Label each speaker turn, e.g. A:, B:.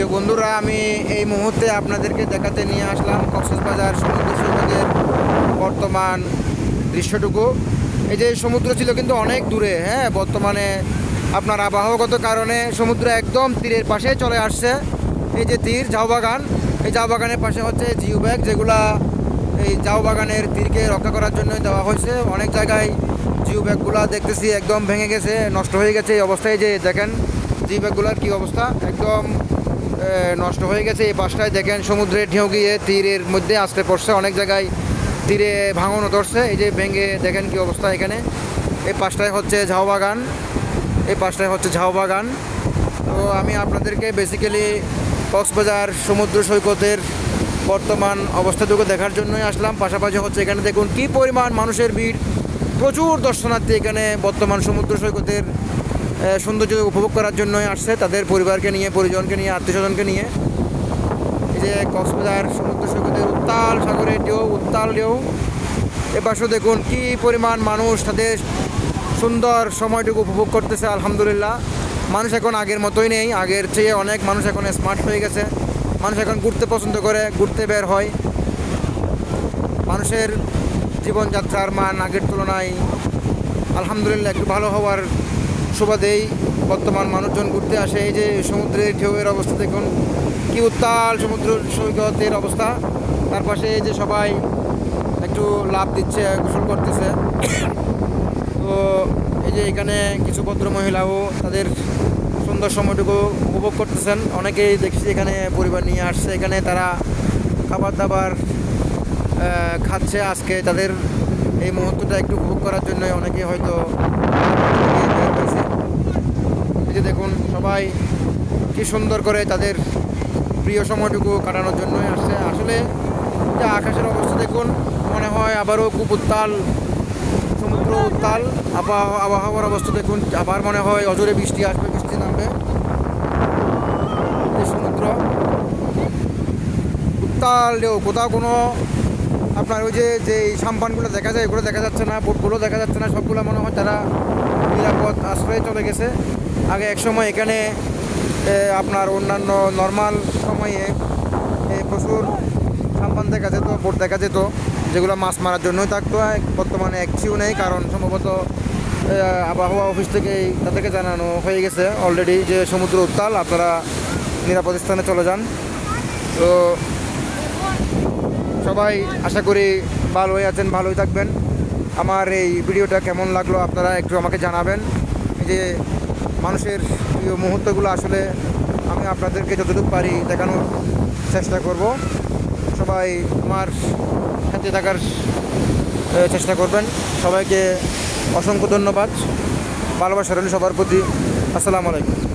A: প্রিয় বন্ধুরা, আমি এই মুহূর্তে আপনাদেরকে দেখাতে নিয়ে আসলাম কক্সবাজার সমুদ্র সৈকতের বর্তমান দৃশ্যটুকু। এই যে সমুদ্র ছিল কিন্তু অনেক দূরে হ্যাঁ? বর্তমানে আপনার আবহাওয়াগত কারণে সমুদ্র একদম তীরের পাশে চলে আসছে। এই যে তীর ঝাউবাগান এই ঝাউবাগানের পাশে হচ্ছে জিও ব্যাগ যেগুলা এই ঝাউবাগানের তীরকে রক্ষা করার জন্য দেওয়া হয়েছে। অনেক জায়গায় জিও ব্যাগগুলা দেখতেছি একদম ভেঙে গেছে, নষ্ট হয়ে গেছে এই অবস্থায়। যে দেখেন জিও ব্যাগগুলার কী অবস্থা? একদম নষ্ট হয়ে গেছে। এই পাশটায় দেখেন সমুদ্রের ঢেউ গিয়ে তীরের মধ্যে আসতে পড়ছে। অনেক জায়গায় তীরে ভাঙনও ধরছে। এই যে ভেঙে দেখেন কি অবস্থা এখানে। এই পাশটায় হচ্ছে ঝাউ বাগান। এই পাশটায় হচ্ছে ঝাউ বাগান। তো আমি আপনাদেরকে বেসিক্যালি কক্সবাজার সমুদ্র সৈকতের বর্তমান অবস্থাটুকু দেখার জন্যই আসলাম। পাশাপাশি হচ্ছে এখানে দেখুন কি পরিমাণ মানুষের ভিড়। প্রচুর দর্শনার্থী এখানে বর্তমান সমুদ্র সৈকতের সৌন্দর্য উপভোগ করার জন্যই আসছে তাদের পরিবারকে নিয়ে, পরিজনকে নিয়ে আত্মীয় স্বজনকে নিয়ে। এই যে কক্সবাজার সমুদ্র সৈকতের উত্তাল সাগরের ঢেউ, উত্তাল ঢেউ। এপাশেও দেখুন কি পরিমাণ মানুষ তাদের সুন্দর সময়টুকু উপভোগ করতেছে, আলহামদুলিল্লাহ। মানুষ এখন আগের মতোই নেই, আগের চেয়ে অনেক মানুষ এখন স্মার্ট হয়ে গেছে। মানুষ এখন ঘুরতে পছন্দ করে, ঘুরতে বের হয়। মানুষের জীবনযাত্রার মান আগের তুলনায়, আলহামদুলিল্লাহ, একটু ভালো হওয়ার সুবাদেই বর্তমান মানুষজন ঘুরতে আসে, এই যে সমুদ্রের ঢেউয়ের অবস্থা দেখুন, কি উত্তাল সমুদ্র সৈকতের অবস্থা। তার পাশে এই যে সবাই একটু লাভ দিচ্ছে, গোসল করতেছে। তো এই যে এখানে কিছু ভদ্র মহিলাও তাদের সুন্দর সময়টুকু উপভোগ করতেছেন। অনেকেই দেখছি এখানে পরিবার নিয়ে আসছে, এখানে তারা খাবার দাবার খাচ্ছে। আজকে তাদের এই মুহূর্তটা একটু উপভোগ করার জন্য অনেকে হয়তো যে দেখুন সবাই কি সুন্দর করে তাদের প্রিয় সময়টুকু কাটানোর জন্যই আসছে। আসলে যে আকাশের অবস্থা দেখুন, মনে হয় আবারও খুব উত্তাল, সমুদ্র উত্তাল, আবহাওয়া, আবহাওয়ার অবস্থা দেখুন, আবার মনে হয় অজরে বৃষ্টি আসবে, বৃষ্টি নামবে। সমুদ্র। উত্তাল কোথাও কোনো আপনার ওই যে যে সাম্পানগুলো দেখা যায়, এগুলো দেখা যাচ্ছে না, বোটগুলো দেখা যাচ্ছে না, সবগুলো মনে হয় তারা নিরাপদ আশ্রয়ে চলে গেছে। আগে এক সময় এখানে আপনার অন্যান্য নর্মাল সময়ে প্রচুর সাম্পান দেখা যেত, বোট দেখা যেত, যেগুলো মাছ মারার জন্যই থাকতো। বর্তমানে একটিও নেই, কারণ সম্ভবত আবহাওয়া অফিস থেকেই তাদেরকে জানানো হয়ে গেছে অলরেডি যে সমুদ্র উত্তাল, আপনারা নিরাপদ স্থানে চলে যান। তো সবাই আশা করি ভালোই আছেন, ভালোই থাকবেন। আমার এই ভিডিওটা কেমন লাগল আপনারা একটু আমাকে জানাবেন। যে মানুষের প্রিয় মুহূর্তগুলো আসলে আমি আপনাদেরকে যতটুকু পারি দেখানোর চেষ্টা করব। সবাই আমার সাথে থাকার চেষ্টা করবেন। সবাইকে অসংখ্য ধন্যবাদ। ভালোবাসা রইল সবার প্রতি। আসসালামু আলাইকুম।